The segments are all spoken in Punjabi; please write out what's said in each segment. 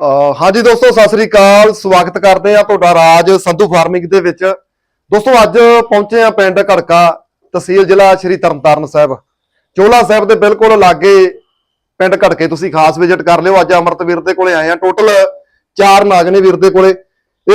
ਅਹ, ਹਾਂਜੀ ਦੋਸਤੋ, ਸਤਿ ਸ੍ਰੀ ਅਕਾਲ। ਸਵਾਗਤ ਕਰਦੇ ਆ ਤੁਹਾਡਾ ਰਾਜ ਸੰਧੂ ਫਾਰਮਿੰਗ ਦੇ ਵਿੱਚ। ਦੋਸਤੋ, ਅੱਜ ਪਹੁੰਚੇ ਆ ਪਿੰਡ ਘੜਕਾ ਤਹਿਸੀਲ ਜ਼ਿਲ੍ਹਾ ਸ਼੍ਰੀ ਤਰਨਤਾਰਨ ਸਾਹਿਬ। ਚੋਲਾ ਸਾਹਿਬ ਦੇ ਬਿਲਕੁਲ ਲਾਗੇ ਪਿੰਡ ਘੜਕੇ। ਤੁਸੀਂ ਖਾਸ ਵਿਜ਼ਿਟ ਕਰ ਲਿਓ। ਅੱਜ ਅਮਰਤਵੀਰ ਦੇ ਕੋਲੇ ਆਏ ਆ ਟੋਟਲ ਚਾਰ ਨਾਗ ਨੇ ਵੀਰ ਦੇ ਕੋਲੇ।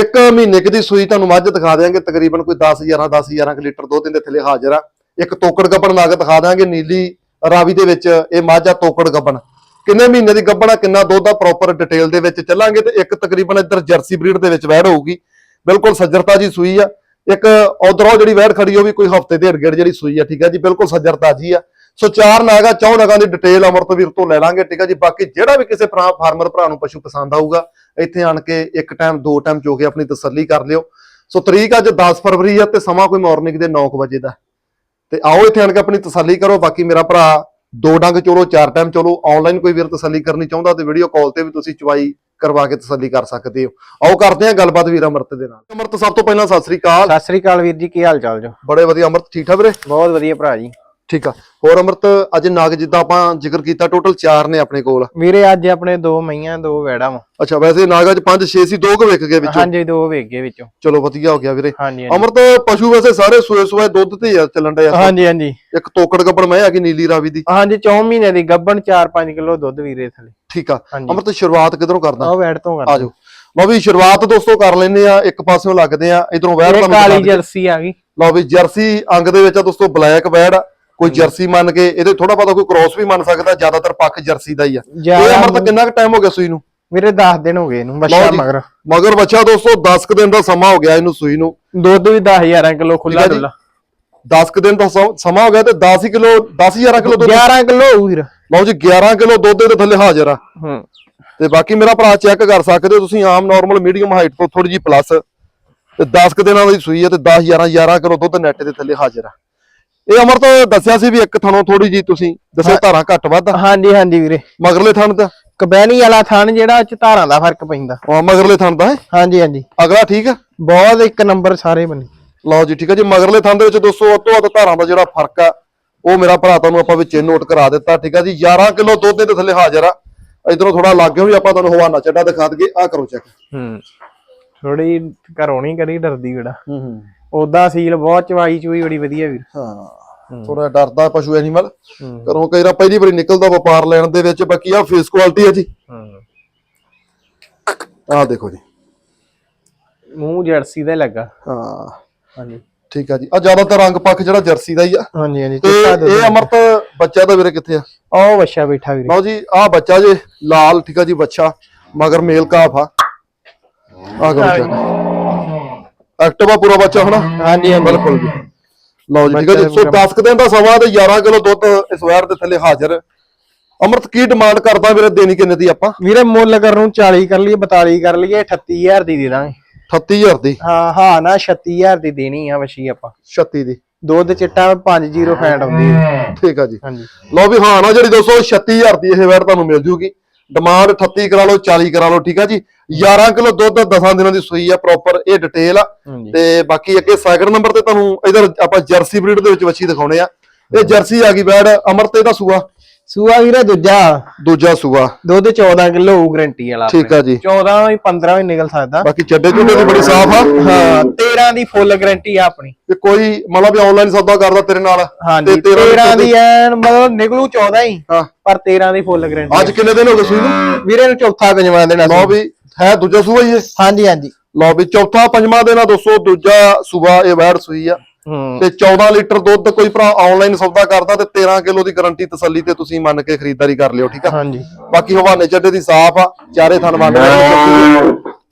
ਇੱਕ ਮਹੀਨੇ ਕੁ ਦੀ ਸੂਈ ਤੁਹਾਨੂੰ ਮੱਝ ਦਿਖਾ ਦਿਆਂਗੇ। ਤਕਰੀਬਨ ਕੋਈ 10 11 10 11 ਕੁ ਲੀਟਰ ਦੁੱਧ ਦੇ ਥੱਲੇ ਹਾਜ਼ਰ ਆ। ਇੱਕ ਤੋਕੜ ਗੱਬਣ ਨਾਗ ਦਿਖਾ ਦਿਆਂਗੇ। ਨੀਲੀ ਰਾਵੀ ਦੇ ਵਿੱਚ ਇਹ ਮੱਝ ਆ ਤੋਕੜ ਗੱਬਣ। ਕਿੰਨੇ ਮਹੀਨੇ ਦੀ ਗੱਭਣਾ, ਕਿੰਨਾ ਦੁੱਧ ਆ ਪ੍ਰੋਪਰ ਡਿਟੇਲ ਦੇ ਵਿੱਚ ਚੱਲਾਂਗੇ ਤੇ ਇੱਕ ਤਕਰੀਬਨ ਇੱਧਰ ਜਰਸੀ ਬਰੀਡ ਦੇ ਵਿੱਚ ਵੈੜ ਹੋਊਗੀ। ਬਿਲਕੁਲ ਸੱਜਰਤਾ ਜੀ ਸੂਈ ਆ। ਇੱਕ ਉਧਰੋਂ ਜਿਹੜੀ ਵੈੜ ਖੜੀ ਉਹ ਵੀ ਕੋਈ ਹਫ਼ਤੇ ਦੇ ਢੇੜ ਜਿਹੜੀ ਸੂਈ ਆ, ਠੀਕ ਆ ਜੀ? ਬਿਲਕੁਲ ਸੱਜਰਤਾ ਜੀ ਆ। ਸੋ ਚਾਰ ਨਾਗਾ, ਚੌ ਨਗਾਂ ਦੀ ਡਿਟੇਲ ਅਮਰਤਵੀਰ ਤੋਂ ਲੈ ਲਾਂਗੇ, ਠੀਕ ਆ ਜੀ? ਬਾਕੀ ਜਿਹੜਾ ਵੀ ਕਿਸੇ ਫਾਰਮਰ ਭਰਾ ਨੂੰ ਪਸ਼ੂ ਪਸੰਦ ਆਊਗਾ, ਇੱਥੇ ਆਣ ਕੇ ਇੱਕ ਟਾਈਮ ਦੋ ਟਾਈਮ ਚੋ ਕੇ ਆਪਣੀ ਤਸੱਲੀ ਕਰ ਲਿਓ। ਸੋ ਤਰੀਕ ਅੱਜ 10 ਫਰਵਰੀ ਆ ਤੇ ਸਮਾਂ ਕੋਈ ਮਾਰਨਿੰਗ ਦੇ 9 ਵਜੇ ਦਾ। ਤੇ ਆਓ ਇੱਥੇ ਆਣ ਕੇ ਆਪਣੀ ਤਸੱਲੀ ਕਰੋ। ਬਾਕੀ ਮੇਰਾ ਭਰਾ ਦੋ ਡੰਗ ਚੋਲੋ ਚਾਰ ਟਾਈਮ ਚੋਲੋ। ਆਨਲਾਈਨ ਕੋਈ ਵੀਰ ਤਸੱਲੀ ਕਰਨੀ ਚਾਹੁੰਦਾ ਤੇ ਵੀਡੀਓ ਕਾਲ ਤੇ ਵੀ ਤੁਸੀਂ ਚਵਾਈ ਕਰਵਾ ਕੇ ਤਸੱਲੀ ਕਰ ਸਕਦੇ ਹੋ। ਆਓ ਕਰਦੇ ਹਾਂ ਗੱਲਬਾਤ ਵੀਰ ਅਮਰਤ ਦੇ ਨਾਲ। ਅਮਰਤ ਸਭ ਤੋਂ ਪਹਿਲਾਂ ਸਤਿ ਸ੍ਰੀ ਅਕਾਲ। ਸਤਿ ਸ੍ਰੀ ਅਕਾਲ ਵੀਰ ਜੀ ਕੀ ਹਾਲ ਚਾਲ ਜੋ? ਬੜੇ ਵਧੀਆ ਅਮਰਤ ਠੀਕ ਠਾਕ ਵੀਰੇ? ਬਹੁਤ ਵਧੀਆ ਭਰਾ ਜੀ। ਠੀਕ ਆ। ਹੋਰ ਅਮਰਤ ਅੱਜ ਨਾਗ ਜਿੱਦਾਂ ਆਪਾਂ ਜ਼ਿਕਰ ਕੀਤਾ ਟੋਟਲ 4 ਨੇ ਆਪਣੇ ਕੋਲ। ਵੀਰੇ ਅੱਜ ਆਪਣੇ ਦੋ ਮਈਆਂ ਦੋ ਵੈੜਾ ਵਾ। ਅੱਛਾ ਵੈਸੇ ਨਾਗ ਅੱਜ 5 6 ਸੀ ਦੋ ਕੁ ਵਿਕ ਗਏ ਵਿੱਚੋਂ। ਹਾਂਜੀ ਦੋ ਵੇਗੇ ਵਿੱਚੋਂ। ਚਲੋ ਵਧੀਆ ਹੋ ਗਿਆ ਵੀਰੇ। ਹਾਂਜੀ ਅਮਰਤ ਪਸ਼ੂ ਵੈਸੇ ਸਾਰੇ ਸੂਏ ਸੂਏ ਦੁੱਧ ਤੇ ਆ ਚੱਲਣ ਡਿਆ ਹਾਂਜੀ ਹਾਂਜੀ। ਇੱਕ ਤੋਕੜ ਗੱਬੜ ਮੈਂ ਹੈਗੀ ਨੀਲੀ ਰਾਵੀ ਦੀ। ਹਾਂਜੀ 4 ਮਹੀਨੇ ਦੀ ਗੱਬਣ 4-5 ਕਿਲੋ ਦੁੱਧ ਵੀਰੇ ਥਲੇ। ਠੀਕ ਆ। ਅਮਰਤ ਸ਼ੁਰੂਆਤ ਕਿਧਰੋਂ ਕਰਦਾ ਉਹ ਵੈੜ ਤੋਂ ਆ ਕਰ ਜਾਓ ਲਓ ਵੀ ਸ਼ੁਰੂਆਤ ਦੋਸਤੋ ਕਰ ਲੈਨੇ ਆ ਇੱਕ ਪਾਸਿਓਂ ਲੱਗਦੇ ਆ ਇਧਰੋਂ ਵੈੜ ਤੁਹਾਨੂੰ ਕਾਲੀ। ਜਰਸੀ ਆ ਗਈ। ਲਓ ਵੀ ਜਰਸੀ ਅੰਗ ਦੇ ਵਿੱਚ ਆ ਦੋਸਤੋ ਬਲੈਕ ਵੈੜ। ਆ। ਕੋਈ ਜਰਸੀ ਮੰਨ ਕੇ ਇਹਦੇ ਥੋੜਾ ਬਹੁਤਾ ਕੋਈ ਕ੍ਰੋਸ ਵੀ ਮੰਨ ਸਕਦਾ ਜ਼ਿਆਦਾਤਰ ਪੱਖ ਜਰਸੀ ਦਾ ਹੀ ਆ। ਇਹ ਜ਼ਿਆਦਾ ਅਮਰਤ ਕਿੰਨਾ ਕੁ ਟਾਈਮ ਹੋ ਗਿਆ ਸੂਈ ਨੂੰ? ਵੀਰੇ 10 ਦਿਨ ਹੋ ਗਏ ਇਹਨੂੰ ਬੱਚਾ। ਮਗਰ। ਮਗਰ ਬੱਚਾ ਦੋਸਤੋ 10 ਕੁ ਦਿਨ ਦਾ ਸਮਾਂ ਹੋ ਗਿਆ ਇਹਨੂੰ ਸੂਈ ਨੂੰ। ਦੁੱਧ ਵੀ 10000 ਕਿਲੋ ਖੁੱਲਾ। ਡੁੱਲਾ 10 ਕੁ ਦਿਨ ਦਾ ਸਮ- ਹੋ ਗਿਆ ਤੇ 10 ਹੀ ਕਿਲੋ 10 11 ਕਿਲੋ ਦੁੱਧ। 11 ਕਿਲੋ ਹੋਊ ਵੀਰ। ਲਓ ਜੀ 11 ਕਿਲੋ ਦੁੱਧ ਦੇ ਥੱਲੇ ਹਾਜ਼ਰ ਆ। ਹੂੰ। ਤੇ ਬਾਕੀ ਮੇਰਾ ਭਰਾ ਚੈੱਕ ਕਰ ਸਕਦੇ ਹੋ ਤੁਸੀਂ ਆਮ ਨਾਰਮਲ ਮੀਡੀਅਮ ਹਾਈਟ ਤੋਂ ਥੋੜੀ ਜੀ ਪਲੱਸ ਤੇ 10 ਕੁ ਦਿਨਾਂ ਦੀ ਸੂਈ ਹੈ ਤੇ 10 11 11 ਕਿਲੋ ਦੁੱਧ ਨੈਟ ਦੇ ਥੱਲੇ ਹਾਜ਼ਰ ਆ। ਇਹ ਅਮਰ ਤੋਂ ਦੱਸਿਆ ਸੀ ਵੀ ਇੱਕ ਥਣੋਂ ਥੋੜੀ ਜੀ ਤੁਸੀਂ ਦੱਸਿਆ ਧਾਰਾਂ ਘੱਟ ਵੱਧ। ਹਾਂਜੀ ਹਾਂਜੀ ਵੀਰੇ। ਮਗਰਲੇ ਥਣ ਦਾ? ਕਬੈਨੀ ਵਾਲਾ ਥਣ ਜਿਹੜਾ ਚ ਧਾਰਾਂ ਦਾ ਫ਼ਰਕ ਪੈਂਦਾ। ਹਾਂ ਮਗਰਲੇ ਥਣ ਦਾ ਹੈ? ਹਾਂਜੀ ਹਾਂਜੀ। ਅਗਲਾ ਠੀਕ ਆ? ਬਹੁਤ ਇੱਕ ਨੰਬਰ ਸਾਰੇ ਬਣੇ ਲਓ ਜੀ ਠੀਕ ਆ। ਜੀ ਮਗਰਲੇ ਥਣ ਦੇ ਵਿੱਚ ਦੋਸਤੋ ਉਹ ਤੋਂ ਵੱਧ ਧਾਰਾਂ ਦਾ ਜਿਹੜਾ ਫ਼ਰਕ ਆ ਉਹ ਮੇਰਾ ਭਰਾ ਤੁਹਾਨੂੰ ਆਪਾਂ ਵਿੱਚ ਨੋਟ ਕਰਾ ਦਿੱਤਾ ਠੀਕ ਆ ਜੀ? 11 ਕਿਲੋ ਦੁੱਧ ਦੇ ਥੱਲੇ ਹਾਜ਼ਰ ਆ। ਇਧਰੋਂ ਥੋੜਾ ਲੱਗੇ ਵੀ ਆਪਾਂ ਤੁਹਾਨੂੰ ਹਵਾਨਾ ਚੱਡਾ ਦਿਖਾ ਦਈਏ। ਆ ਕਰੋ ਚੈੱਕ ਹੂੰ। ਥੋੜੀ ਘਰੋਂ ਨਹੀਂ ਕਰੀ ਡਰਦੀ ਬੜਾ ਹੂੰ ਹੂੰ। ਉਦਾਂ ਸੀਲ ਬਹੁਤ ਚਵਾਈ ਚੂਈ ਬੜੀ ਵਧੀਆ ਵੀਰ। ਹਾਂ। ਥੋੜਾ ਡਰਦਾ ਪਸ਼ੂ ਐਨੀਮਲ ਘਰੋਂ ਕਈ ਵਾਰ ਪਹਿਲੀ ਵਾਰੀ ਨਿਕਲਦਾ ਵਪਾਰ ਲੈਣ ਦੇ ਵਿੱਚ ਬਾਕੀ ਆ ਫੇਸ ਕੁਆਲਿਟੀ ਹੈ ਜੀ। ਹੂੰ। ਆਹ ਦੇਖੋ ਜੀ। ਮੂੰਹ ਜਰਸੀ ਦਾ ਲੱਗਾ। ਹਾਂ। ਹਾਂਜੀ। ਠੀਕ ਆ ਜੀ। ਆ ਜ਼ਿਆਦਾਤਰ ਰੰਗ ਪੱਖ ਜਿਹੜਾ ਜਰਸੀ ਦਾ ਹੀ ਆ। ਹਾਂਜੀ ਹਾਂਜੀ ਇਹ ਅਮਰਤ ਬੱਚਾ ਦਾ ਵੀਰੇ ਕਿੱਥੇ ਆ? ਉਹ ਬੱਚਾ ਬੈਠਾ ਵੀਰੇ। ਲਓ ਜੀ ਆਹ ਬੱਚਾ ਜੇ ਲਾਲ ਠੀਕ ਆ ਜੀ ਬੱਚਾ। ਮਗਰ ਮੇਲ ਕਾਫ ਆ। ਆ ਕਰੋ ਐਕਟਿਵਾ ਪੂਰਾ ਬੱਚਾ ਹੋਣਾ? ਹਾਂਜੀ ਹਾਂਜੀ। ਬਿਲਕੁਲ ਜੀ। ਲਓ ਜੀ ਠੀਕ ਜੀ। ਸੋ 10 ਕੁ ਦਿਨ ਦਾ ਸਮਾਂ ਤੇ 11 ਕਿਲੋ ਦੁੱਧ ਇਸ ਵੈਰ ਦੇ ਥੱਲੇ ਹਾਜ਼ਰ। ਅਮਰਤ ਕੀ ਡਿਮਾਂਡ ਕਰਦਾ ਵੀਰੇ? ਦੇਣੀ ਕਿੰਨੇ ਦੀ ਆਪਾਂ? ਵੀਰੇ ਮੁੱਲ ਕਰਨ ਨੂੰ 40 ਕਰ ਲਈਏ 42 ਕਰ ਲਈਏ 38000 ਦੀ ਦੇ ਦਾਂਗੇ। 38000 ਦੀ? ਹਾਂ ਹਾਂ ਨਾ 36000 ਦੀ ਦੇਣੀ ਆ ਵਸ਼ੀ ਆਪਾਂ। 36 ਦੀ। ਦੁੱਧ ਚਿੱਟਾ 50 ਫੈਂਟ ਆਉਂਦੀ। ਹੈ ਠੀਕ ਆ ਜੀ। ਹਾਂਜੀ। ਲਓ ਵੀ ਹਾਂ ਨਾ ਜਿਹੜੀ ਦੋਸਤੋ 36000 ਦੀ ਇਹ ਵੈਰ ਤੁਹਾਨੂੰ ਮਿਲ ਜੂਗੀ। ਡਿਮਾਂਡ 38 ਕਰਾ ਲਓ 40 ਕਰਾ ਲਓ ਠੀਕ ਆ ਜੀ? 11 ਕਿਲੋ ਦੁੱਧ 10 ਦਿਨਾਂ ਦੀ ਸੂਈ ਆ ਪ੍ਰੋਪਰ ਇਹ ਡਿਟੇਲ ਆ। ਤੇ ਬਾਕੀ ਅੱਗੇ ਸੈਕਿੰਡ ਨੰਬਰ ਤੇ ਤੁਹਾਨੂੰ ਇਧਰ ਆਪਾਂ ਜਰਸੀ ਬਰੀਡ ਦੇ ਵਿੱਚ ਵੱਛੀ ਦਿਖਾਉਣੇ ਆ। ਇਹ ਜਰਸੀ ਆ ਗਈ ਬੈਡ ਅਮਰਤੇ ਦਾ ਸੂਆ? ਸੂਆ ਵੀਰੇ ਦੂਜਾ। ਦੂਜਾ ਸੂਆ। ਦੁੱਧ 14 ਕਿਲੋ ਗਰੰਟੀ ਵਾਲਾ ਠੀਕ ਆ ਜੀ। 14 ਵੀ 15 ਵੀ ਨਿਕਲ ਸਕਦਾ। ਬਾਕੀ ਚੱਡੇ ਚੁੱਡੇ ਦੀ ਬੜੀ ਸਾਫ਼ ਆ। ਹਾਂ 13 ਦੀ ਫੁੱਲ ਗਰੰਟੀ ਆ ਆਪਣੀ। ਤੇ ਕੋਈ ਮਤਲਬ ਵੀ ਆਨਲਾਈਨ ਸੌਦਾ ਕਰਦਾ ਤੇਰੇ ਨਾਲ? ਹਾਂਜੀ ਤੇ 13 13 ਦੀ ਐਨ ਮਤਲਬ ਨਿਕਲੂ 14 ਹੀ ਪਰ 13 ਦੀ ਫੁੱਲ ਗਰੰਟੀ ਅੱਜ ਕਿੰਨੇ ਦਿਨ ਹੋ ਗਏ ਸੂਈ ਨੂੰ? ਵੀਰੇ ਨੂੰ ਚੌਥਾ ਪੰਜਵਾਂ ਦੇਣਾ ਲਓ ਵੀ ਹੈ ਦੂਜਾ ਸੂਆ ਹੀ ਹਾਂਜੀ ਹਾਂਜੀ। ਲਓ ਵੀ ਚੌਥਾ ਪੰਜਵਾਂ ਦਿਨ ਆ ਦੋਸਤੋ ਦੂਜਾ ਸੂਆ ਇਹ ਵੈੜ ਸੂਈ ਆ। ਤੇ 14 ਲੀਟਰ ਦੁੱਧ ਕੋਈ ਭਰਾ ਆਨਲਾਈਨ ਸੌਦਾ ਕਰਦਾ ਤੇ 13 ਕਿਲੋ ਦੀ ਗਾਰੰਟੀ ਤਸੱਲੀ ਤੇ ਤੁਸੀਂ ਮੰਨ ਕੇ ਖਰੀਦਦਾਰੀ ਕਰ ਲਿਓ ਠੀਕ ਆ? ਹਾਂਜੀ। ਬਾਕੀ ਹਵਾਨੇ ਚੱਡੇ ਦੀ ਸਾਫ਼ ਆ ਚਾਰੇ ਥਣ ਵੰਡ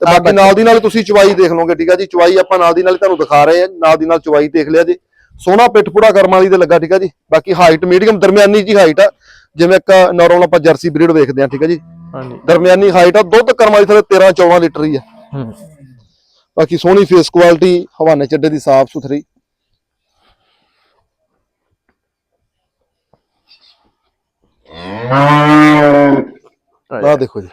ਤੇ ਬਾਕੀ ਨਾਲ ਦੀ ਨਾਲ ਤੁਸੀਂ ਚਵਾਈ ਦੇਖ ਲਓਗੇ ਠੀਕ ਆ ਜੀ? ਚਵਾਈ ਆਪਾਂ ਨਾਲ ਦੀ ਨਾਲ ਤੁਹਾਨੂੰ ਦਿਖਾ ਰਹੇ ਆ। ਨਾਲ ਦੀ ਨਾਲ ਚਵਾਈ ਦੇਖ ਲਿਆ ਜੀ। ਸੋਹਣਾ ਪਿੱਠ ਪੂੜਾ ਕਰਮ ਵਾਲੀ ਤੇ ਲੱਗਾ ਠੀਕ ਆ ਜੀ? ਬਾਕੀ ਹਾਈਟ ਮੀਡੀਅਮ ਦਰਮਿਆਨੀ ਜੀ ਹਾਈਟ ਆ। ਜਿਵੇਂ ਇੱਕ ਨਾਰਮਲ ਆਪਾਂ ਜਰਸੀ ਬਰੀਡ ਵੇਖਦੇ ਆ ਠੀਕ ਆ ਜੀ? ਹਾਂਜੀ। ਦਰਮਿਆਨੀ ਹਾਈਟ ਆ ਦੁੱਧ ਕਰਮ ਵਾਲੀ ਥਲੇ 13 14 ਲੀਟਰ ਹੀ ਆ। ਹੂੰ। ਬਾਕੀ ਸੋਹਣੀ ਫੇਸ ਕੁਆਲਿਟੀ ਹਵਾਨੇ ਚੱਡੇ ਦੀ ਸਾਫ਼ ਸੁਥਰੀ। ਆਹ ਦੇਖੋ ਜੀ।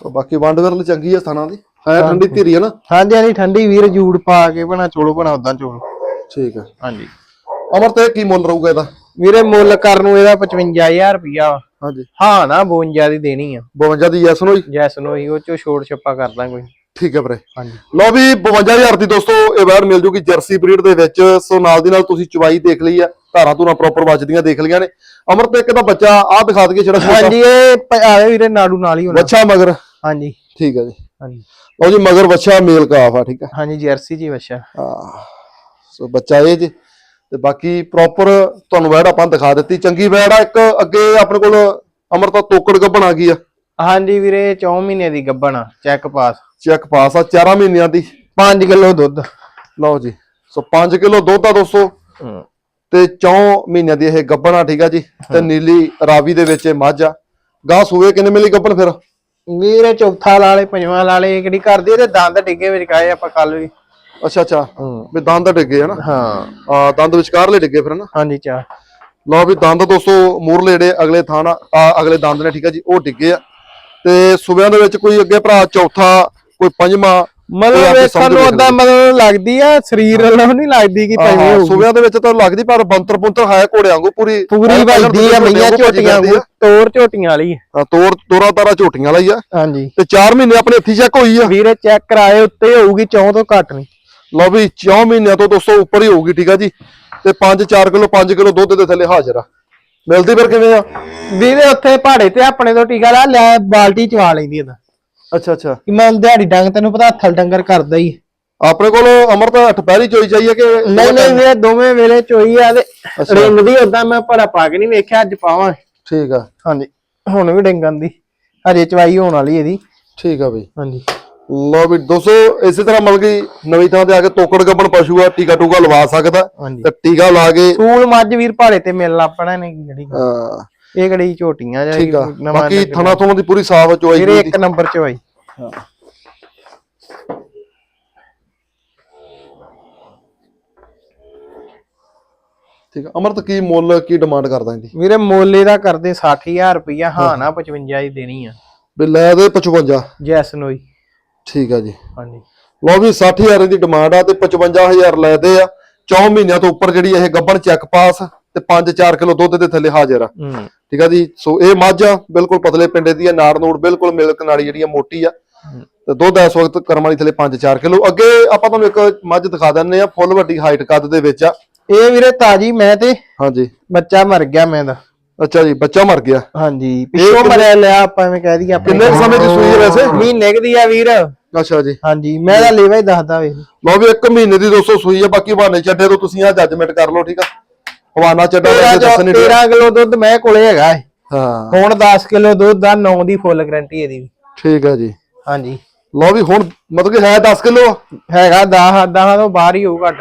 ਸੋ ਬਾਕੀ ਵੰਡ ਵਿਰਲ ਚੰਗੀ ਹੈ ਸਥਾਨਾਂ ਦੀ। ਹੈ ਠੰਡੀ ਧੀਰੀ ਹੈ ਨਾ? ਹਾਂਜੀ ਹਾਂਜੀ ਠੰਡੀ ਵੀਰ ਜੂੜ ਪਾ ਕੇ ਬਣਾ ਚੋਲੋ ਬਣਾ ਉਦਾਂ ਚੋਲ। ਠੀਕ ਹੈ ਹਾਂਜੀ। ਅਮਰ ਤੇ ਕੀ ਮੁੱਲ ਰਹੂਗਾ ਇਹਦਾ? ਵੀਰੇ ਮੁੱਲ ਕਰਨ ਨੂੰ ਇਹਦਾ 55000 ਰੁਪਿਆ ਹਾਂਜੀ। ਹਾਂ ਨਾ 52 ਦੀ ਦੇਣੀ ਆ। 52 ਦੀ ਯੈਸ ਨੋ ਜੈਸ ਨੂੰ ਹੀ ਉਹ ਚੋਂ ਛੋੜ ਛੱਪਾ ਕਰਦਾ ਕੋਈ ਠੀਕ ਹੈ ਵੀਰੇ। ਹਾਂਜੀ। ਲਓ ਵੀ 52000 ਦੀ ਦੋਸਤੋ ਇਹ ਵੈਰ ਮਿਲ ਜੂਗੀ ਜਰਸੀ ਬਰੀਡ ਦੇ ਵਿੱਚ। ਸੋ ਨਾਲ ਦੀ ਨਾਲ ਤੁਸੀਂ ਚਵਾਈ ਦੇਖ ਲਈ ਆ ਧਾਰਾਂ ਧੂਰਾਂ ਪ੍ਰੋਪਰ ਵੱਜਦੀਆਂ ਦੇਖ ਲਈਆਂ ਨੇ। ਅਮਰ ਤੇ ਇੱਕ ਤਾਂ ਬੱਚਾ ਆਹ ਦਿਖਾ ਦਈਏ ਜਿਹੜਾ ਹਾਂਜੀ ਇਹ ਆਵੇ ਵੀਰੇ ਨਾੜੂ ਨਾਲ ਹੀ ਹੋਣਾ। ਬੱਚਾ ਮਗਰ। ਹਾਂਜੀ। ਠੀਕ ਹੈ ਜੀ। ਹਾਂਜੀ। ਲਓ ਜੀ ਮਗਰ ਬੱਚਾ ਮੇਲ ਕਾਫ ਆ ਠੀਕ ਹੈ ਹਾਂਜੀ ਜਰਸੀ ਜੀ ਵਛਾ। ਹਾਂ ਸੋ ਬੱਚਾ ਇਹ ਜੀ। ਤੇ ਬਾਕੀ ਪ੍ਰੋਪਰ ਤੁਹਾਨੂੰ ਵੈੜ ਆਪਾਂ ਦਿਖਾ ਦਿੱਤੀ। ਚੰਗੀ ਵੈੜ ਆ ਇੱਕ ਅੱਗੇ ਆਪਣੇ ਕੋਲ ਅਮਰ ਤਾਂ ਤੋਕੜ ਗੱਬਣ ਆ ਗਈ ਆ। ਹਾਂਜੀ ਵੀਰੇ 4 ਮਹੀਨੇ ਦੀ ਗੱਬਣ ਚੈੱਕ ਪਾਸ ਚੈੱਕ ਪਾਸ ਆ 4 ਮਹੀਨਿਆਂ ਦੀ। 5 ਕਿਲੋ ਦੁੱਧ। ਲਓ ਜੀ ਸੋ 5 ਕਿਲੋ ਦੁੱਧ ਆ ਦੋਸਤੋ। ਤੇ 4 ਮਹੀਨਿਆਂ ਦੀ ਇਹ ਗੱਬਣ ਆ ਠੀਕ ਆ ਜੀ। ਤੇ ਨੀਲੀ ਰਾਵੀ ਦੇ ਵਿੱਚ ਇਹ ਮੱਝ ਆ। ਗਾਂ ਸੂਏ ਕਿੰਨੇ ਮਿਲੀ ਗੱਬਣ ਫਿਰ? ਵੀਰੇ ਚੌਥਾ ਲਾਲੇ ਪੰਜਵਾਂ ਲਾਲੇ ਕਿਹੜੀ ਕਰਦੀ ਇਹਦੇ ਦੰਦ ਡਿੱਗੇ ਵਿੱਚ ਕਾਏ ਆਪਾਂ ਕੱਲ ਵੀ। ਅੱਛਾ ਅੱਛਾ। ਵੀ ਦੰਦ ਡਿੱਗੇ ਹਨਾ ਹਾਂ। ਆ ਦੰਦ ਵਿਚਕਾਰਲੇ ਡਿੱਗੇ ਫਿਰ ਨਾ? ਹਾਂਜੀ ਚਾ ਲਓ ਵੀ ਦੰਦ ਦੋਸਤੋ ਮੂਰਲੇ ਜਿਹੜੇ ਅਗਲੇ ਥਾਣਾ ਆ ਅਗਲੇ ਦੰਦ ਨੇ ਠੀਕ ਆ ਜੀ ਉਹ ਡਿੱਗੇ ਆ। ਤੇ ਸੂਬਿਆਂ ਦੇ ਵਿੱਚ ਕੋਈ ਅੱਗੇ ਭਰਾ ਚੌਥਾ ਕੋਈ ਪੰਜਵਾਂ ਮਤਲਬ ਆਪਣੀ ਵੇਖਣ ਸਮਝ ਨੂੰ ਵੇਖ ਉਦਾਂ ਮਤਲਬ ਲੱਗਦੀ ਆ ਸਰੀਰ ਵੱਲੋਂ ਨਹੀਂ ਲੱਗਦੀ ਕਿ ਪੰਜਵੇਂ ਹੋਊਗੀ। ਸੂਬਿਆਂ ਦੇ ਵਿੱਚ ਤਾਂ ਲੱਗਦੀ ਪਰ ਬੰਤਰ ਪੁੰਤਰ ਹੈ ਘੋੜੇ ਵਾਂਗੂ ਪੂਰੀ ਪੂਰੀ ਵੱਜਦੀ ਆ ਮਈਆਂ ਝੋਟੀਆਂ ਆ। ਤੋਰ ਝੋਟੀਆਂ ਵਾਲੀ ਹਾਂ, ਤੋਰ ਤੋਰਾ ਤਾਰਾ ਝੋਟੀਆਂ ਵਾਲਾ ਆ। ਹਾਂਜੀ। ਤੇ 4 ਮਹੀਨੇ ਆਪਣੇ ਹੱਥੀ ਚੈੱਕ ਹੋਈ ਆ। ਵੀਰੇ ਚੈੱਕ ਕਰਾਏ ਉੱਤੇ ਹੋਊਗੀ ਚੌਂ ਤੋਂ ਘੱਟ ਨਹੀਂ। ਲਓ ਵੀ 4 ਮਹੀਨਿਆਂ ਤੋਂ ਦੋਸਤੋ ਉੱਪਰ ਹੀ ਹੋਊਗੀ ਠੀਕ ਆ ਜੀ। ਤੇ 5-4 ਕਿਲੋ 5 ਕਿਲੋ ਦੁੱਧ ਦੇ ਥੱਲੇ ਹਾਜ਼ਰ ਆ। ਮਿਲਦੀ ਫਿਰ ਕਿਵੇਂ ਆ? ਵੀਰੇ ਉੱਥੇ ਪਹਾੜੇ ਤੇ ਆਪਣੇ ਤੋਂ ਟੀਕਾ ਲਾ ਲੈ ਬਾਲਟੀ ਚਵਾ ਲੈਂਦੀ ਇਹਦਾ ਅੱਛਾ ਅੱਛਾ। ਕਿ ਮੈਂ ਦਿਹਾੜੀ ਡੰਗ ਤੈਨੂੰ ਪਤਾ ਹੱਥਲ ਡੰਗਰ ਕਰਦਾ ਹੀ। ਆਪਣੇ ਕੋਲ ਅਮਰ ਤਾਂ ਅੱਠ ਪਹਿਰੀ ਚੋਈ ਚਾਹੀਏ ਕਿ ਨਹੀਂ ਨਹੀਂ ਵੀਰੇ ਦੋਵੇਂ ਵੇਲੇ ਚੋਈ ਆ ਤੇ ਰਿੰਗ ਦੀ ਉਦਾਂ ਮੈਂ ਭੜਾ ਪਾ ਕੇ ਨਹੀਂ ਵੇਖਿਆ ਅੱਜ ਪਾਵਾਂ। ਠੀਕ ਆ। ਹਾਂਜੀ ਹੁਣ ਵੀ ਡੰਗਣ ਦੀ। ਹਜੇ ਚਵਾਈ ਹੋਣ ਵਾਲੀ ਇਹਦੀ। ਠੀਕ ਆ ਬਈ। ਹਾਂਜੀ। ਲਓ ਵੀ ਦੋਸਤੋ ਇਸੇ ਤਰ੍ਹਾਂ ਮਤਲਬ ਕਿ ਨਵੀਂ ਥਾਂ ਤੇ ਆ ਕੇ ਤੋਕੜ ਗੱਬਣ ਪਸ਼ੂ ਆ ਟੀਕਾ ਟੂਕਾ ਲਵਾ ਸਕਦਾ। ਤੇ ਟੀਕਾ ਲਾ ਕੇ ਸੂਲ ਮੱਝ ਵੀਰ ਪਹਾੜੇ ਤੇ ਮਿਲਣਾ ਆਪਣਾ ਨੇ ਜਿਹੜੀ ਅਹ, ਇਹ ਕਿਹੜੀ ਝੋਟੀਆਂ ਜਾਂ ਠੀਕ ਆ। ਬਾਕੀ। ਥਣਾ ਥੋਂ ਦੀ ਪੂਰੀ ਸਾਫ਼ ਚੋਈ ਵੀਰੇ ਇੱਕ ਨੰਬਰ ਚਵਾਈ ਠੀਕ ਆ। ਅਮਰਤ ਕੀ ਮੁੱਲ ਕੀ ਡਿਮਾਂਡ ਕਰਦਾ ਇਹਦੀ? ਵੀਰੇ ਮੋਲੇ ਦਾ ਕਰਦੇ 60000 ਰੁਪਇਆ ਹਾਂ। ਨਾ 55 ਦੀ ਦੇਣੀ ਆ। ਵੀ ਲੈ ਦੇ 55 ਜੈਸ ਨੋਈ ਠੀਕ ਆ ਜੀ। ਹਾਂਜੀ। ਲਓ ਵੀ 60000 ਦੀ ਡਿਮਾਂਡ ਆ ਤੇ 55000 ਲੈਦੇ ਆ। 4 ਮਹੀਨਿਆਂ ਤੋਂ ਉੱਪਰ ਜਿਹੜੀ ਇਹ ਗੱਬਣ ਚੈੱਕ ਪਾਸ ਤੇ 5-4 ਕਿਲੋ ਦੁੱਧ ਦੇ ਥੱਲੇ ਹਾਜ਼ਰ ਆ। ਠੀਕ ਆ ਜੀ? ਸੋ ਇਹ ਮੱਝ ਆ ਬਿਲਕੁਲ ਪਤਲੇ ਪਿੰਡੇ ਦੀ ਆ ਨਾੜ ਨੂੜ ਬਿਲਕੁਲ ਮਿਲਕ ਨਾਲੀ ਜਿਹੜੀ ਆ ਮੋਟੀ ਆ। ਤੇ ਦੁੱਧ ਇਸ ਵਕਤ ਕਰਮ ਵਾਲੀ ਥੱਲੇ 5-4 ਕਿਲੋ। ਅੱਗੇ ਆਪਾਂ ਤੁਹਾਨੂੰ ਇੱਕ ਮੱਝ ਦਿਖਾ ਦਿੰਨੇ ਆ ਫੁੱਲ ਵੱਡੀ ਹਾਈਟ ਕੱਦ ਦੇ ਵਿੱਚ ਆ। ਇਹ ਵੀਰੇ ਤਾਜੀ ਮੈਂ ਤੇ ਹਾਂਜੀ। ਬੱਚਾ ਮਰ ਗਿਆ ਮੈਂ ਦਾ। ਅੱਛਾ ਜੀ ਬੱਚਾ ਮਰ ਗਿਆ। ਹਾਂਜੀ ਪਿੱਛੋਂ ਮਰਿਆ ਲਿਆ ਆਪਾਂ ਐਵੇਂ ਕਹਿ ਦਈਏ ਆਪਣੇ ਕਿੰਨੇ ਸਮੇਂ ਦੀ ਸੂਈ ਹੈ ਵੈਸੇ? ਮਹੀਨੇ ਦੀ ਆ ਵੀਰ। ਅੱਛਾ ਜੀ। ਹਾਂਜੀ ਮੈਂ ਤਾਂ ਲੇਵਾ ਹੀ ਦੱਸਦਾ ਵੇ ਲਓ ਵੀ ਇੱਕ ਮਹੀਨੇ ਦੀ ਦੋਸਤੋ ਸੂਈ ਆ ਬਾਕੀ ਬਹਾਨੇ ਚੱਡੇ ਤੋਂ ਤੁਸੀਂ ਆ ਜੱਜਮੈਂਟ ਕਰ ਲਓ ਠੀਕ ਆ? ਹਵਾਨਾ ਚੱਡਾ ਦਾ ਜੇ ਦੱਸਣੀ 13 ਕਿਲੋ ਦੁੱਧ ਮੈਂ ਕੋਲੇ ਹੈਗਾ। ਹਾਂ। ਹੁਣ 10 ਕਿਲੋ ਦੁੱਧ ਦਾ 9 ਦੀ ਫੁੱਲ ਗਾਰੰਟੀ ਇਹਦੀ ਵੀ। ਠੀਕ ਆ ਜੀ। ਹਾਂਜੀ। ਲਓ ਵੀ ਹੁਣ ਮਤਲਬ ਕਿ ਹੈ 10 ਕਿਲੋ? ਹੈਗਾ 10 10 ਤੋਂ ਬਾਹਰ ਹੀ ਹੋਊ ਘੱਟ।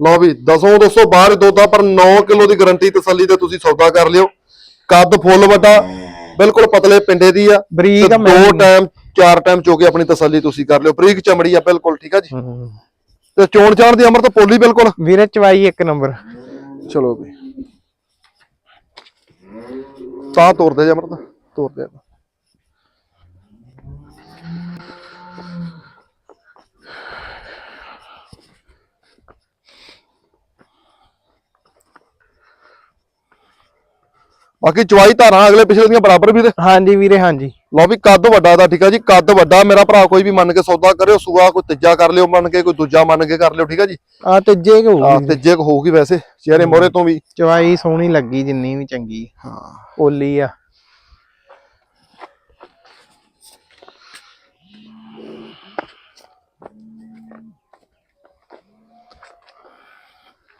ਲਓ ਵੀ ਦਸੋਂ ਦੋਸਤੋ ਬਾਹਰ ਦੁੱਧ ਆ ਪਰ 9 ਕਿਲੋ ਦੀ ਗਾਰੰਟੀ ਤਸੱਲੀ ਤੇ ਤੁਸੀਂ ਸੌਦਾ ਕਰ ਲਿਓ। ਕੱਦ ਫੁੱਲ ਵੱਡਾ ਬਿਲਕੁਲ ਪਤਲੇ ਪਿੰਡੇ ਦੀ ਆ। ਬਰੀਕ ਦੋ ਟਾਈਮ ਚਾਰ ਟਾਈਮ ਚੋ ਕੇ ਆਪਣੀ ਤਸੱਲੀ ਤੁਸੀਂ ਕਰ ਲਿਓ। ਬਰੀਕ ਚਮੜੀ ਆ ਬਿਲਕੁਲ ਠੀਕ ਆ ਜੀ। ਤੇ ਚੋਣ ਚਾਣ ਦੀ ਅਮਰ ਤਾਂ ਪੋਲੀ ਬਿਲਕੁਲ। ਵੀਰੇ ਚਵਾਈ ਇੱਕ ਨੰਬਰ। ਚਲੋ ਵੀ। ਤਾਂ ਤੋਰਦੇ ਜੀ ਮਰਦ ਤਾਂ ਤੋਰਦੇ ਆ। ਬਾਕੀ ਚਵਾਈ ਧਾਰਾਂ ਅਗਲੇ ਪਿਛਲੇ ਦੀਆਂ ਬਰਾਬਰ ਵੀ ਤੇ। ਹਾਂਜੀ ਵੀਰੇ, ਹਾਂਜੀ। ਲਓ ਵੀ ਕੱਦ ਵੱਡਾ ਦਾ ਠੀਕ ਆ ਜੀ? ਕੱਦ ਵੱਡਾ ਮੇਰਾ ਭਰਾ ਕੋਈ ਵੀ ਮੰਨ ਕੇ ਸੌਦਾ ਕਰਿਓ ਸੂਆ ਕੋਈ ਤੀਜਾ ਕਰ ਲਿਓ ਮੰਨ ਕੇ ਕੋਈ ਦੂਜਾ ਮੰਨ ਕੇ ਕਰ ਲਿਓ ਠੀਕ ਆ ਜੀ? ਆ ਤੀਜੇ ਕੁ ਆ ਹੋਊਗੀ ਤੀਜੇ ਕੁ ਹੋਊਗੀ ਵੈਸੇ ਚਿਹਰੇ ਮੋਰੇ ਤੋਂ ਵੀ। ਚਵਾਈ ਸੋਹਣੀ ਲੱਗੀ ਜਿੰਨੀ ਵੀ ਚੰਗੀ। ਹਾਂ। ਓਲੀ ਆ।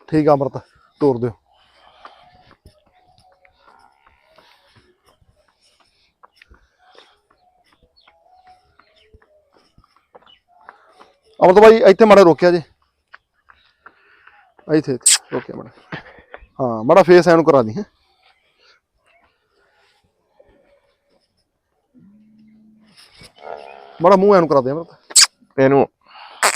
ਠੀਕ ਆ ਅਮਰਤ ਤੋਰ ਦਿਓ। ਅਮਰਤ ਭਾਈ ਇੱਥੇ ਮਾੜਾ ਰੋਕਿਆ ਜੇ। ਇੱਥੇ ਰੋਕਿਆ ਮਾੜਾ ਹਾਂ ਮਾੜਾ ਫੇਸ ਐਨ ਕਰਾ ਦੀ ਹੈ। ਮਾੜਾ ਮੂੰਹ ਐਨ ਕਰਾ ਦੇ ਅਮਰਤ। ਇਹਨੂੰ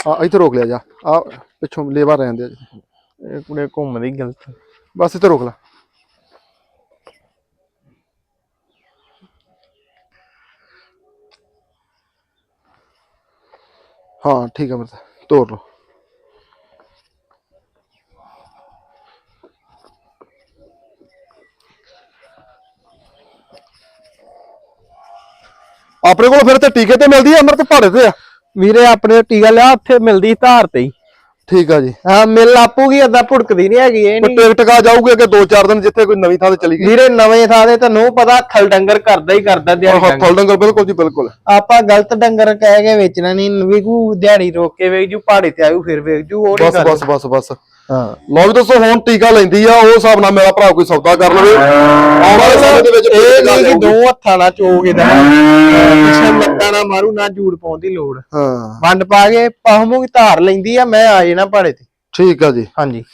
ਆ ਇੱਥੇ ਰੋਕ ਲਿਆ ਜਾ। ਆ ਪਿੱਛੋਂ ਲੇਵਾ ਰਹਿਣ ਦੇ। ਜੀ ਇਹ ਕੁੜੇ ਘੁੰਮਦੀ ਗਲਤ। ਬਸ ਇੱਥੇ ਰੋਕ ਲੈ। ਹਾਂ, ਠੀਕ ਆ ਮਰਦ ਤੋੜ ਲਓ। ਆਪਣੇ ਕੋਲ ਫਿਰ ਤੇ ਟੀਕੇ ਤੇ ਮਿਲਦੀ ਆ ਅਮਰਤ, ਭਾੜੇ ਤੇ ਆ? ਵੀਰੇ, ਆਪਣੇ ਟੀਕਾ ਲਿਆ, ਉੱਥੇ ਮਿਲਦੀ ਧਾਰ ਤੇ ਹੀ। ਠੀਕ ਆ ਜੀ। ਹਾਂ ਮਿਲ ਆਪੂਗੀ ਏਦਾਂ ਭੁੜਕਦੀ ਨਹੀਂ ਹੈਗੀ ਇਹ ਨਹੀਂ ਟਿਕ ਟਕਾ ਜਾਊਗੇ ਅੱਗੇ 2-4 ਦਿਨ ਜਿੱਥੇ ਕੋਈ ਨਵੀਂ ਥਾਂ ਤੇ ਚਲੀ ਗਈ? ਵੀਰੇ ਨਵੇਂ ਥਾਂ ਦੇ ਤੁਹਾਨੂੰ ਪਤਾ ਥਲ ਡੰਗਰ ਕਰਦਾ ਹੀ ਕਰਦਾ ਦਿਹਾੜੀ ਡੰਗਰ ਫਲ ਡੰਗਰ ਬਿਲਕੁਲ ਜੀ ਬਿਲਕੁਲ। ਆਪਾਂ ਗਲਤ ਡੰਗਰ ਕਹਿ ਕੇ ਵੇਚਣਾ ਨਹੀਂ ਵਿਕੂ ਦਿਹਾੜੀ ਰੋਕ ਕੇ ਵੇਚ ਜੂ ਪਹਾੜੇ ਤੇ ਆਇਓ ਫਿਰ ਵੇਚ ਜੂ ਉਹ ਨਹੀਂ ਬਸ ਬਸ ਬਸ ਬਸ। ਹਾਂ। ਲਓ ਵੀ ਦੱਸੋ ਹੁਣ ਟੀਕਾ ਲੈਂਦੀ ਆ ਉਹ ਹਿਸਾਬ ਨਾਲ ਮੇਰਾ ਭਰਾ ਕੋਈ ਸੌਦਾ ਕਰ ਲਵੇ। ਆਉਣ ਵਾਲੇ ਸਮੇਂ ਦੇ ਵਿੱਚ ਇਹ ਨਹੀਂ ਕਿ। ਦੋ ਹੱਥਾਂ ਨਾਲ ਚੋਗ ਇਹਦਾ। ਪਿੱਛੇ ਲੱਤਾਂ ਨਾਲ ਮਾਰੂ ਨਾ ਜੂੜ ਪਾਉਣ ਦੀ ਲੋੜ। ਹਾਂ। ਵੰਡ ਪਾ ਕੇ ਪਾਹਮੂ ਧਾਰ ਲੈਂਦੀ ਆ ਮੈਂ ਆ ਜਾਣਾ ਪਹਾੜੇ ਤੇ। ਠੀਕ ਆ ਜੀ। ਹਾਂਜੀ।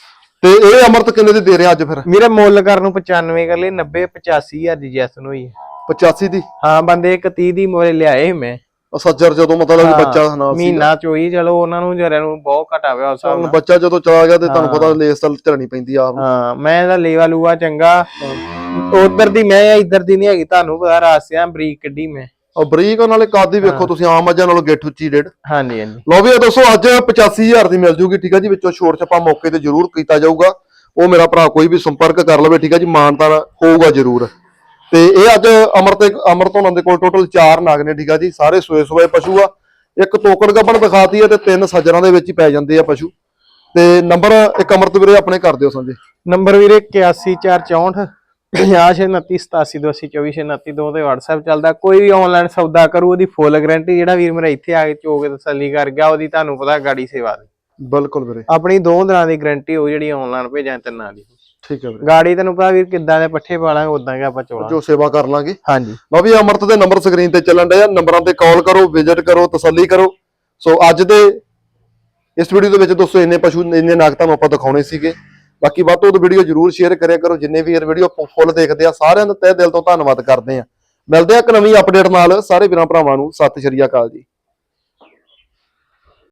ਤੇ ਇਹ ਅਮਰਤ ਕਿੰਨੇ ਦੀ ਦੇ ਰਹੇ ਅੱਜ ਫਿਰ? ਵੀਰੇ ਮੁੱਲ ਕਰਨ ਨੂੰ 95 ਕਰ ਲਈ 90 85 ਹਜ਼ਾਰ ਦੀ ਜੈਸਨ ਹੋਈ ਹੈ 85 ਦੀ? ਹਾਂ ਬੰਦੇ ਇੱਕ 30 ਦੀ ਮੋਰੇ ਲਿਆਏ ਮੈਂ। ਸੱਜਰ ਜਦੋਂ ਮਤਲਬ ਬੱਚਾ ਨਾਲ ਸੀ ਮਹੀਨਾ ਚੋਈ ਚਲੋ ਉਹਨਾਂ ਨੂੰ ਜਰਿਆਂ ਨੂੰ ਬਹੁਤ ਘਟਾ ਪਿਆ ਉਸ ਹਿਸਾਬ ਨਾਲ। ਬੱਚਾ ਜਦੋਂ ਚਲਾ ਗਿਆ ਤੇ ਤੁਹਾਨੂੰ ਪਤਾ ਲੇਸ ਤਾਂ ਝੜਨੀ ਪੈਂਦੀ ਆ ਆਪ ਨੂੰ। ਹਾਂ ਮੈਂ ਇਹਦਾ ਲੇਵਾ ਲੂਆ ਚੰਗਾ। ਉਧਰ ਦੀ ਮੈਂ ਇੱਧਰ ਦੀ ਨਹੀਂ ਹੈਗੀ ਤੁਹਾਨੂੰ ਪਤਾ ਰਾਸਿਆਂ ਬਰੀਕ ਕੱਢੀ ਮੈਂ। ਉਹ ਬਰੀਕ ਨਾਲੇ ਕਾਦੀ ਵੇਖੋ ਤੁਸੀਂ ਆਮ ਮੱਝਾਂ ਨਾਲੋਂ ਗਿੱਠ ਉੱਚੀ ਡੇਢ। ਹਾਂਜੀ ਹਾਂਜੀ। ਲਓ ਵੀ ਦੋਸਤੋ ਅੱਜ 85000 ਦੀ ਮਿਲ ਜੂਗੀ ਠੀਕ ਆ ਜੀ? ਵਿੱਚੋਂ ਛੋਟ ਛਪਾ ਮੌਕੇ ਤੇ ਜ਼ਰੂਰ ਕੀਤਾ ਜਾਊਗਾ। ਉਹ ਮੇਰਾ ਭਰਾ ਕੋਈ ਵੀ ਸੰਪਰਕ ਕਰ ਲਵੇ ਠੀਕ ਆ ਜੀ? ਮਾਨਤਾਨ ਹੋਊਗਾ ਜ਼ਰੂਰ। ਤੇ ਇਹ ਅੱਜ ਅਮਰਤ ਅਮਰਤ ਉਹਨਾਂ ਦੇ ਕੋਲ ਟੋਟਲ 4 ਨਾਗ ਨੇ ਠੀਕ ਆ ਜੀ। ਸਾਰੇ ਸੋਏ ਸੋਏ ਪਸ਼ੂ ਆ। ਇੱਕ ਤੋਕੜ ਗੱਬਣ ਦਿਖਾਤੀ ਹੈ ਤੇ ਤਿੰਨ ਸੱਜਰਾਂ ਦੇ ਵਿੱਚ ਹੀ ਪੈ ਜਾਂਦੇ ਆ ਪਸ਼ੂ। ਤੇ ਨੰਬਰ ਇੱਕ ਅਮਰਤ ਵੀਰੇ ਆਪਣੇ ਕਰ ਦਿਓ ਸੰਜੇ ਨੰਬਰ ਵੀਰੇ 81464 5687822429 ਦੋ ਤੇ WhatsApp ਚੱਲਦਾ। ਕੋਈ ਵੀ ਆਨਲਾਈਨ ਸੌਦਾ ਕਰੂ ਉਹਦੀ ਫੁੱਲ ਗਾਰੰਟੀ ਜਿਹੜਾ ਵੀਰ ਮੇਰਾ ਇੱਥੇ ਆ ਕੇ ਚੋ ਕੇ ਤਸੱਲੀ ਕਰ ਗਿਆ ਉਹਦੀ ਤੁਹਾਨੂੰ ਪਤਾ ਗਾੜੀ ਸੇਵਾ ਦੀ। ਬਿਲਕੁਲ ਵੀਰੇ। ਆਪਣੀ ਦੋ ਦਿਨਾਂ ਦੀ ਗਾਰੰਟੀ ਹੋਊ ਜਿਹੜੀ ਆਨਲਾਈਨ ਭੇਜਾਂ ਤਿੰਨਾਂ ਦੀ। ਠੀਕ ਹੈ ਵੀਰੇ। ਗਾੜੀ ਤੈਨੂੰ ਪਤਾ ਵੀਰ ਕਿੱਦਾਂ ਦੇ ਪੱਠੇ ਪਾਲਾਂਗੇ ਉਦਾਂ ਕਿ ਆਪਾਂ ਚੋਲਾਂ। ਜੋ ਸੇਵਾ ਕਰ ਲਾਂਗੇ। ਹਾਂਜੀ। ਲਓ ਵੀ ਅਮਰਤ ਦੇ ਨੰਬਰ ਸਕਰੀਨ ਤੇ ਚੱਲਣ ਡਿਆ ਨੰਬਰਾਂ ਤੇ ਕਾਲ ਕਰੋ ਵਿਜ਼ਿਟ ਕਰੋ ਤਸੱਲੀ ਕਰੋ। ਸੋ ਅੱਜ ਦੇ ਇਸ ਵੀਡੀਓ ਦੇ ਵਿੱਚ ਦੋਸਤੋ ਇੰਨੇ ਪਸ਼ੂ ਇੰਨੇ ਨਾਗ ਤੁਹਾਨੂੰ ਆਪਾਂ ਦਿਖਾਉਣੇ ਸੀਗੇ। ਬਾਕੀ ਵੱਧ ਤੋਂ ਵੱਧ ਵੀਡੀਓ ਜਰੂਰ ਸ਼ੇਅਰ ਕਰਿਆ ਕਰੋ ਜਿੰਨੇ ਵੀ ਇਹ ਵੀਡੀਓ ਫੁੱਲ ਦੇਖਦੇ ਆ ਸਾਰਿਆਂ ਦਾ ਤਹਿ ਦਿਲ ਤੋਂ ਧੰਨਵਾਦ ਕਰਦੇ ਆ। ਮਿਲਦੇ ਆ ਇੱਕ ਨਵੀਂ ਅਪਡੇਟ ਨਾਲ। ਸਾਰੇ ਵੀਰਾਂ ਭਰਾਵਾਂ ਨੂੰ ਸਤਿ ਸ਼੍ਰੀ ਅਕਾਲ ਜੀ।